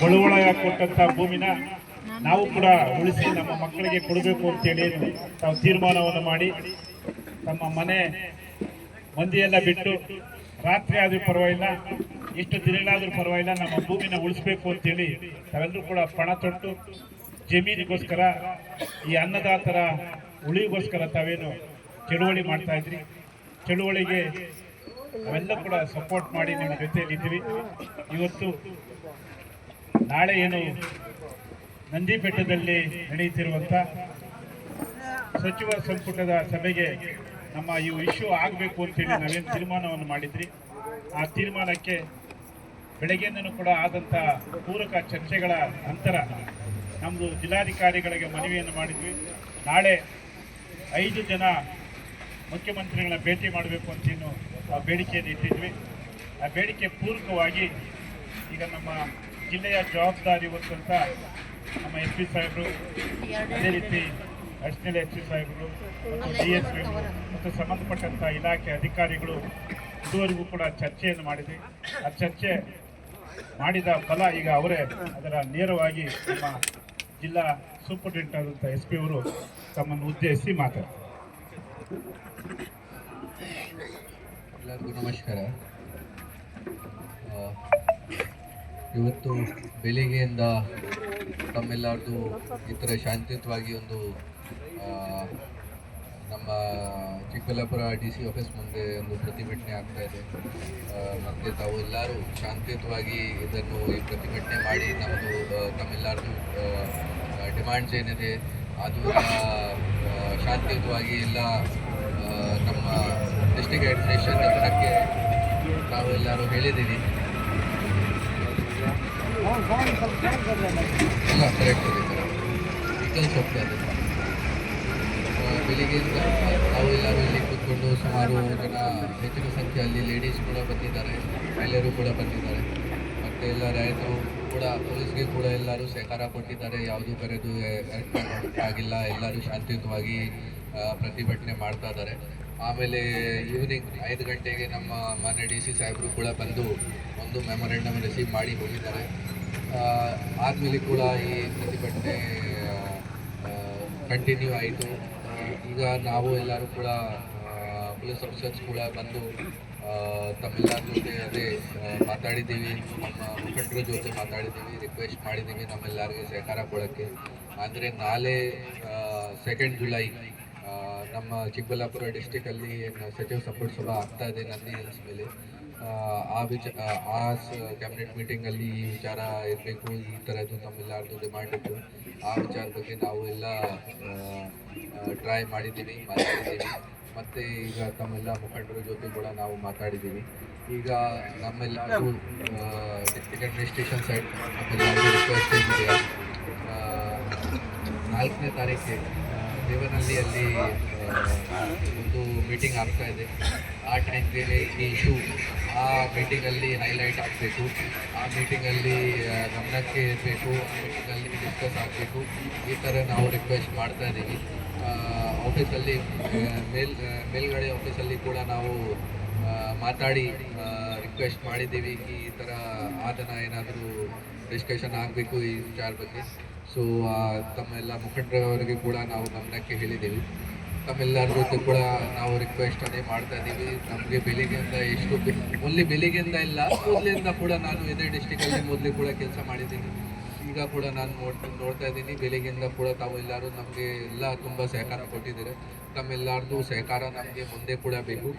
ಬಳುವಳ ಕೊಟ್ಟಂತ ಭೂಮಿನ ನಾವು ಕೂಡ ಉಳಿಸಿ ನಮ್ಮ ಮಕ್ಕಳಿಗೆ ಕೊಡಬೇಕು ಅಂತೇಳಿ ತಾವು ತೀರ್ಮಾನವನ್ನು ಮಾಡಿ ತಮ್ಮ ಮನೆ ಮಂದಿಯೆಲ್ಲ ಬಿಟ್ಟು ರಾತ್ರಿ ಆದ್ರೂ ಪರವಾಗಿಲ್ಲ ಇಷ್ಟು ದಿನಗಳಾದ್ರೂ ಪರವಾಗಿಲ್ಲ ನಮ್ಮ ಭೂಮಿನ ಉಳಿಸ್ಬೇಕು ಅಂತೇಳಿ ತಾವೆಲ್ಲರೂ ಕೂಡ ಪಣ ತೊಟ್ಟು ಜಮೀನಿಗೋಸ್ಕರ ಈ ಅನ್ನದಾತರ ಉಳಿಗೋಸ್ಕರ ತಾವೇನು ಚಳುವಳಿ ಮಾಡ್ತಾ ಇದ್ರಿ. ಚಳುವಳಿಗೆ ನಾವೆಲ್ಲ ಕೂಡ ಸಪೋರ್ಟ್ ಮಾಡಿ ನಿಮ್ಮ ಜೊತೆಯಲ್ಲಿದ್ದೀವಿ. ಇವತ್ತು ನಾಳೆ ಏನು ನಂದಿ ಬೆಟ್ಟದಲ್ಲಿ ನಡೆಯುತ್ತಿರುವಂಥ ಸಚಿವ ಸಂಪುಟದ ಸಭೆಗೆ ನಮ್ಮ ಈ ಇಶ್ಯೂ ಆಗಬೇಕು ಅಂತೇಳಿ ನಾವೇನು ತೀರ್ಮಾನವನ್ನು ಮಾಡಿದ್ರಿ? ಆ ತೀರ್ಮಾನಕ್ಕೆ ಬೆಳಗ್ಗೆಯಿಂದನೂ ಕೂಡ ಆದಂಥ ಪೂರಕ ಚರ್ಚೆಗಳ ನಂತರ ನಮ್ಮದು ಜಿಲ್ಲಾಧಿಕಾರಿಗಳಿಗೆ ಮನವಿಯನ್ನು ಮಾಡಿದ್ವಿ. ನಾಳೆ ಐದು ಜನ ಮುಖ್ಯಮಂತ್ರಿಗಳನ್ನ ಭೇಟಿ ಮಾಡಬೇಕು ಅಂತ ಇನ್ನು ಆ ಬೇಡಿಕೆಯನ್ನು ಇಟ್ಟಿದ್ವಿ. ಆ ಬೇಡಿಕೆ ಪೂರಕವಾಗಿ ಈಗ ನಮ್ಮ ಜಿಲ್ಲೆಯ ಜವಾಬ್ದಾರಿ ಹೊತ್ತಂತ ನಮ್ಮ ಎಸ್ ಪಿ ಸಾಹೇಬರು, ಅದೇ ರೀತಿ ಅಡಿಷನಲ್ ಎಸ್ ಪಿ ಸಾಹೇಬರು ಡಿ ಎಸ್ ಪಿ ಮತ್ತು ಸಂಬಂಧಪಟ್ಟಂಥ ಇಲಾಖೆ ಅಧಿಕಾರಿಗಳು ಇದುವರೆಗೂ ಕೂಡ ಚರ್ಚೆಯನ್ನು ಮಾಡಿದೆ ಆ ಚರ್ಚೆ ಮಾಡಿದ ಫಲ ಈಗ ಅವರೇ ಅದರ ನೇರವಾಗಿ ನಮ್ಮ ಜಿಲ್ಲಾ ಸೂಪರಿಂಟೆಂಡೆಂಟ್ ಆದಂಥ ಎಸ್ ಪಿ ಅವರು ತಮ್ಮನ್ನು ಉದ್ದೇಶಿಸಿ ಮಾತಾಡ್ತಾರೆ. ಎಲ್ಲರಿಗೂ ನಮಸ್ಕಾರ. ಇವತ್ತು ಬೆಳಿಗ್ಗೆಯಿಂದ ತಮ್ಮೆಲ್ಲರದು ಈ ಥರ ಶಾಂತಿಯುತವಾಗಿ ಒಂದು ನಮ್ಮ ಚಿಕ್ಕಬಳ್ಳಾಪುರ ಡಿ ಸಿ ಆಫೀಸ್ ಮುಂದೆ ಒಂದು ಪ್ರತಿಭಟನೆ ಆಗ್ತಾ ಇದೆ. ಮತ್ತು ತಾವು ಎಲ್ಲರೂ ಶಾಂತಿಯುತವಾಗಿ ಇದನ್ನು ಈ ಪ್ರತಿಭಟನೆ ಮಾಡಿ ನಮ್ಮದು ತಮ್ಮೆಲ್ಲರದು ಡಿಮ್ಯಾಂಡ್ಸ್ ಏನಿದೆ, ಅದು ಶಾಂತಿಯುತವಾಗಿ ಎಲ್ಲ ನಮ್ಮ ಡಿಸ್ಟಿಕ್ ಅಡ್ಮಿನಿಸ್ಟ್ರೇಷನ್ ತಾವು ನಾವೆಲ್ಲರೂ ಹೇಳಿದ್ದೀವಿ ಎಲ್ಲ ಕರೆಕ್ಟ್ ವೆಹಿಕಲ್ಸ್ ಹೋಗ್ತಾ ಇದೆ ಬೆಳಿಗ್ಗೆಯಿಂದ ನಾವು ಎಲ್ಲರೂ ಇಲ್ಲಿ ಕೂತ್ಕೊಂಡು ಸುಮಾರು ಜನ ಹೆಚ್ಚಿನ ಸಂಖ್ಯೆಯಲ್ಲಿ ಲೇಡೀಸ್ ಕೂಡ ಬಂದಿದ್ದಾರೆ, ಮಹಿಳೆಯರು ಕೂಡ ಬಂದಿದ್ದಾರೆ. ಮತ್ತು ಎಲ್ಲ ರೈತರು ಕೂಡ, ಪೊಲೀಸ್ಗೆ ಕೂಡ ಎಲ್ಲರೂ ಸಹಕಾರ ಕೊಟ್ಟಿದ್ದಾರೆ. ಯಾವುದೂ ಕರೆದು ಕರೆಕ್ಟ್ ಆಗಿಲ್ಲ. ಎಲ್ಲರೂ ಶಾಂತಿಯುತವಾಗಿ ಪ್ರತಿಭಟನೆ ಮಾಡ್ತಾ ಆಮೇಲೆ ಈವ್ನಿಂಗ್ ಐದು ಗಂಟೆಗೆ ನಮ್ಮ ಮಾನ್ಯ ಡಿ ಸಿ ಸಾಹೇಬರು ಕೂಡ ಬಂದು ಒಂದು ಮೆಮೊರೆಂಡಮ್ ರಿಸೀವ್ ಮಾಡಿ ಹೋಗಿದ್ದಾರೆ. ಆದಮೇಲೆ ಕೂಡ ಈ ಪ್ರತಿಭಟನೆ ಕಂಟಿನ್ಯೂ ಆಯಿತು. ಈಗ ನಾವು ಎಲ್ಲರೂ ಕೂಡ ಪೊಲೀಸ್ ಆಫೀಸರ್ಸ್ ಕೂಡ ಬಂದು ತಮ್ಮೆಲ್ಲರ ಜೊತೆ ಅದೇ ಮಾತಾಡಿದ್ದೀವಿ. ನಮ್ಮ ಮುಖಂಡರ ಜೊತೆ ಮಾತಾಡಿದ್ದೀವಿ ರಿಕ್ವೆಸ್ಟ್ ಮಾಡಿದ್ದೀವಿ ನಮ್ಮೆಲ್ಲರಿಗೆ ಸಹಕಾರ ಕೊಡೋಕ್ಕೆ. ಅಂದರೆ ನಾಳೆ ಸೆಕೆಂಡ್ ಜುಲೈ ನಮ್ಮ ಚಿಕ್ಕಬಳ್ಳಾಪುರ ಡಿಸ್ಟಿಕಲ್ಲಿ ಏನು ಸಚಿವ ಸಂಪುಟ ಸಭಾ ಆಗ್ತಾ ಇದೆ ನಂದಿ ಹಿಲ್ಸ್ ಮೇಲೆ. ಆ, ವಿಚ ಆ ಕ್ಯಾಬಿನೆಟ್ ಮೀಟಿಂಗಲ್ಲಿ ಈ ವಿಚಾರ ಇರಬೇಕು ಈ ಥರದ್ದು ತಮ್ಮೆಲ್ಲರದ್ದು ಡಿಮಾಂಡ್ ಇತ್ತು ಆ ವಿಚಾರ ಬಗ್ಗೆ ನಾವು ಎಲ್ಲ ಟ್ರೈ ಮಾಡಿದ್ದೀವಿ ಮಾತಾಡಿದ್ದೀವಿ. ಮತ್ತು ಈಗ ತಮ್ಮೆಲ್ಲ ಮುಖಂಡರ ಜೊತೆ ಕೂಡ ನಾವು ಮಾತಾಡಿದ್ದೀವಿ. ಈಗ ನಮ್ಮೆಲ್ಲರೂ ಡಿಸ್ಟಿಕ್ ಅಡ್ಮಿನಿಸ್ಟ್ರೇಷನ್ ಸೈಡ್ ನಮ್ಮೆಲ್ಲರಿಗೂ ರಿಕ್ವೆಸ್ಟ್ ನಾಲ್ಕನೇ ತಾರೀಕಿಗೆ ದೇವನಹಳ್ಳಿಯಲ್ಲಿ ಅಲ್ಲಿ ಒಂದು ಮೀಟಿಂಗ್ ಆಗ್ತಾ ಇದೆ. ಆ ಟೈಮ್ಗೆ ಈ ಇಶ್ಯೂ ಆ ಮೀಟಿಂಗಲ್ಲಿ ಹೈಲೈಟ್ ಆಗಬೇಕು. ಆ ಮೀಟಿಂಗಲ್ಲಿ ಗಮನಕ್ಕೆ ಇರಬೇಕು ಆ ಮೀಟಿಂಗಲ್ಲಿ ಡಿಸ್ಕಸ್ ಆಗಬೇಕು. ಈ ಥರ ನಾವು ರಿಕ್ವೆಸ್ಟ್ ಮಾಡ್ತಾ ಇದ್ದೀವಿ. ಆಫೀಸಲ್ಲಿ ಮೇಲ್ ಮೇಲ್ಗಡೆ ಆಫೀಸಲ್ಲಿ ಕೂಡ ನಾವು ಮಾತಾಡಿ ರಿಕ್ವೆಸ್ಟ್ ಮಾಡಿದ್ದೀವಿ. ಈ ಥರ ಆತನ ಏನಾದರೂ ಡಿಸ್ಕಷನ್ ಆಗಬೇಕು ಈ ವಿಚಾರ ಬಗ್ಗೆ? ಸೊ ತಮ್ಮೆಲ್ಲ ಮುಖಂಡರವರಿಗೆ ಕೂಡ ನಾವು ಗಮನಕ್ಕೆ ಹೇಳಿದ್ದೀವಿ ತಮ್ಮೆಲ್ಲರ ಜೊತೆ ಕೂಡ ನಾವು ರಿಕ್ವೆಸ್ಟ್ ಅದೇ ಮಾಡ್ತಾ ಇದ್ದೀವಿ. ನಮಗೆ ಬೆಳಿಗ್ಗೆಯಿಂದ ಎಷ್ಟು ಓನ್ಲಿ ಬೆಳಿಗ್ಗೆಯಿಂದ ಇಲ್ಲ, ಮೊದಲಿಂದ ಕೂಡ ನಾನು ಇದೇ ಡಿಸ್ಟಿಕಲ್ಲಿ ಮೊದಲು ಕೂಡ ಕೆಲಸ ಮಾಡಿದ್ದೀನಿ. ಈಗ ಕೂಡ ನಾನು ನೋಡ್, ನೋಡ್ತಾ ಇದ್ದೀನಿ. ಬೆಳಿಗ್ಗೆಯಿಂದ ಕೂಡ ತಾವು ಎಲ್ಲರೂ ನಮಗೆ ಎಲ್ಲ ತುಂಬ ಸಹಕಾರ ಕೊಟ್ಟಿದ್ದಾರೆ. ತಮ್ಮೆಲ್ಲರದು ಸಹಕಾರ ನಮಗೆ ಮುಂದೆ ಕೂಡ ಬೇಕು.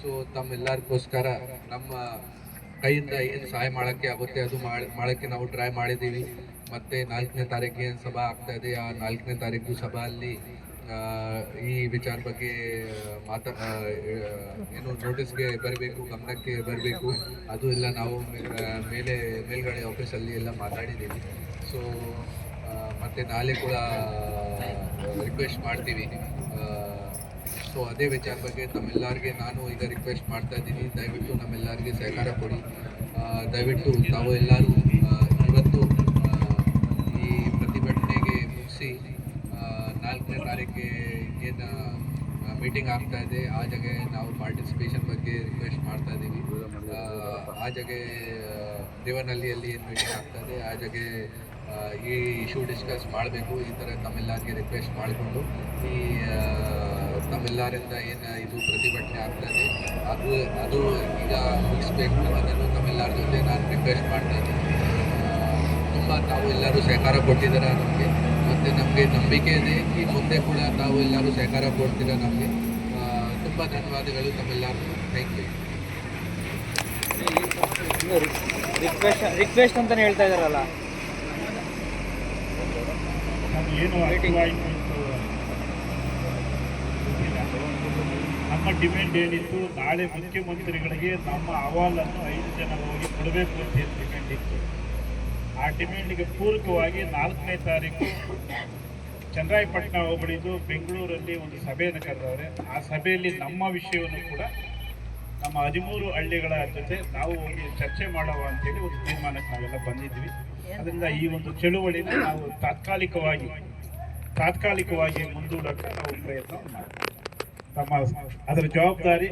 ಸೊ ತಮ್ಮೆಲ್ಲರಿಗೋಸ್ಕರ ನಮ್ಮ ಕೈಯಿಂದ ಏನು ಸಹಾಯ ಮಾಡೋಕ್ಕೆ ಆಗುತ್ತೆ ಅದು ಮಾಡಿ, ಮಾಡೋಕ್ಕೆ ನಾವು ಟ್ರೈ ಮಾಡಿದ್ದೀವಿ. ಮತ್ತು ನಾಲ್ಕನೇ ತಾರೀಕಿಗೆ ಏನು ಸಭಾ ಆಗ್ತಾ ಇದೆ. ಆ ನಾಲ್ಕನೇ ತಾರೀಕು ಸಭೆಯಲ್ಲಿ ಈ ವಿಚಾರ ಬಗ್ಗೆ, ಮಾತಾ ಏನು ನೋಟಿಸ್ಗೆ ಬರಬೇಕು, ಗಮನಕ್ಕೆ ಬರಬೇಕು, ಅದು ಎಲ್ಲ ನಾವು ಮೇಲೆ, ಮೇಲ್ಗಡೆ ಆಫೀಸಲ್ಲಿ ಎಲ್ಲ ಮಾತಾಡಿದ್ದೀವಿ. ಸೊ ಮತ್ತು ನಾಳೆ ಕೂಡ ರಿಕ್ವೆಸ್ಟ್ ಮಾಡ್ತೀವಿ. ಸೊ ಅದೇ ವಿಚಾರ ಬಗ್ಗೆ ತಮ್ಮೆಲ್ಲರಿಗೆ ನಾನು ಈಗ ರಿಕ್ವೆಸ್ಟ್ ಮಾಡ್ತಾ ಇದ್ದೀನಿ. ದಯವಿಟ್ಟು ನಮ್ಮೆಲ್ಲರಿಗೆ ಸಹಕಾರ ಕೊಡಿ. ದಯವಿಟ್ಟು ತಾವು ಎಲ್ಲರೂ ಆ, ಇವತ್ತು ಆ, ಈ ಪ್ರತಿಭಟನೆಗೆ ಮುಗಿಸಿ ನಾಲ್ಕನೇ ತಾರೀಕಿಗೆ ಏನು ಮೀಟಿಂಗ್ ಆಗ್ತಾ ಇದೆ. ಆ ಜಾಗೆ ನಾವು ಪಾರ್ಟಿಸಿಪೇಷನ್ ಬಗ್ಗೆ ರಿಕ್ವೆಸ್ಟ್ ಮಾಡ್ತಾ ಇದ್ದೀವಿ ಆ, ಜಾಗೆ ದೇವನಹಳ್ಳಿಯಲ್ಲಿ ಏನು ಮೀಟಿಂಗ್ ಆಗ್ತದೆ ಆ ಜಾಗೆ ಈ ಇಶ್ಯೂ ಡಿಸ್ಕಸ್ ಮಾಡಬೇಕು. ಈ ಥರ ತಮ್ಮೆಲ್ಲರಿಗೆ ರಿಕ್ವೆಸ್ಟ್ ಮಾಡಿಕೊಂಡು ಈ ತಮ್ಮೆಲ್ಲರಿಂದ ಏನು ಇದು ಪ್ರತಿಭಟನೆ ಆಗ್ತದೆ ಅದು ಅದು ಈಗ ಮುಗಿಸ್ಬೇಕು ಅನ್ನೋದು ತಮ್ಮೆಲ್ಲರ ಜೊತೆ ನಾನು ರಿಕ್ವೆಸ್ಟ್ ಮಾಡ್ತಾ ಇದ್ದೀನಿ. ತುಂಬ ತಾವು ಎಲ್ಲರೂ ಸಹಕಾರ ಕೊಟ್ಟಿದ್ದಾರೆ ನಮಗೆ. ಮತ್ತು ನಮಗೆ ನಂಬಿಕೆ ಇದೆ. ಈ ಮುಂದೆ ಕೂಡ ತಾವು ಎಲ್ಲರೂ ಸಹಕಾರ ಕೊಡ್ತೀರಾ ನಮಗೆ? ತುಂಬ ಧನ್ಯವಾದಗಳು ತಮ್ಮೆಲ್ಲರಿಗೂ. ಥ್ಯಾಂಕ್ ಯು ರಿಕ್ವೆಸ್ಟ್ ರಿಕ್ವೆಸ್ಟ್ ಅಂತಲೇ ಹೇಳ್ತಾ ಇದ್ದಾರಲ್ಲ ನಮ್ಮ ಡಿಮ್ಯಾಂಡ್ ಏನಿತ್ತು? ನಾಳೆ ಮುಖ್ಯಮಂತ್ರಿಗಳಿಗೆ ನಮ್ಮ ಅಹವಾಲನ್ನು ಐದು ಜನ ಹೋಗಿ ಕೊಡಬೇಕು ಅಂತ ಏನು ಡಿಮ್ಯಾಂಡ್ ಇತ್ತು. ಆ ಡಿಮ್ಯಾಂಡ್ಗೆ ಪೂರಕವಾಗಿ ನಾಲ್ಕನೇ ತಾರೀಕು ಚಂದ್ರಾಯಪಟ್ಟಣ ಹೋಬಳಿದು ಬೆಂಗಳೂರಲ್ಲಿ ಒಂದು ಸಭೆಯನ್ನು ಕರೆದವ್ರೆ ಆ ಸಭೆಯಲ್ಲಿ ನಮ್ಮ ವಿಷಯವನ್ನು ಕೂಡ ನಮ್ಮ ಹದಿಮೂರು ಹಳ್ಳಿಗಳ ಜೊತೆ ನಾವು ಹೋಗಿ ಚರ್ಚೆ ಮಾಡುವ ಅಂತೇಳಿ ಒಂದು ತೀರ್ಮಾನಕ್ಕೆ ನಾವೆಲ್ಲ ಬಂದಿದ್ವಿ. ಅದರಿಂದ ಈ ಒಂದು ಚಳುವಳಿನ ನಾವು ತಾತ್ಕಾಲಿಕವಾಗಿ ತಾತ್ಕಾಲಿಕವಾಗಿ ಮುಂದೂಡಕ್ಕೆ ನಾವು ಪ್ರಯತ್ನ ಮಾಡ್ತೀವಿ. ತಮ್ಮ ಅದರ ಜವಾಬ್ದಾರಿ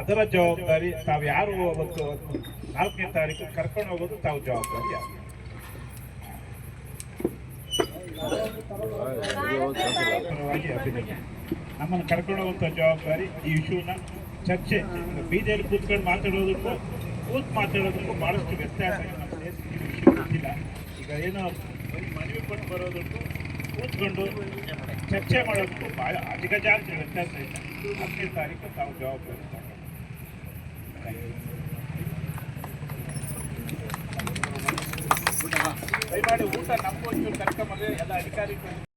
ಅದರ ಜವಾಬ್ದಾರಿ ತಾವು ಯಾರು ಅವತ್ತು ಅವತ್ತು ನಾಲ್ಕನೇ ತಾರೀಕು ಕರ್ಕೊಂಡು ಹೋಗೋದು ತಾವು ಜವಾಬ್ದಾರಿ ನಮ್ಮನ್ನು ಕರ್ಕೊಂಡು ಹೋಗುವಂಥ ಜವಾಬ್ದಾರಿ ಈ ಇಶ್ಯೂನ ಚರ್ಚೆ ಬೀದಿಯಲ್ಲಿ ಕೂತ್ಕೊಂಡು ಮಾತಾಡೋದಕ್ಕೂ, ಕೂತ್ ಮಾತಾಡೋದಕ್ಕೂ ಭಾಳಷ್ಟು ವ್ಯತ್ಯಾಸ ನಮ್ಮ ಗೊತ್ತಿಲ್ಲ. ಈಗ ಏನೋ ಮನವಿ ಕೊಟ್ಟು ಬರೋದಕ್ಕೂ, ಕೂತ್ಕೊಂಡು ಚರ್ಚೆ ಮಾಡೋದಕ್ಕೂ ಭಾಳ ಜಾಸ್ತಿ ವ್ಯತ್ಯಾಸ ಇಲ್ಲ ಹತ್ತನೇ ತಾರೀಕು ತಾವು ಜವಾಬ್ದಾರಿ. ದಯಮಾಡಿ ಊಟ ನಮ್ಮ ಒಂಚೂರು ಕರ್ಕೊಂಬಂದ್ರೆ ಎಲ್ಲ ಅಧಿಕಾರಿಗಳು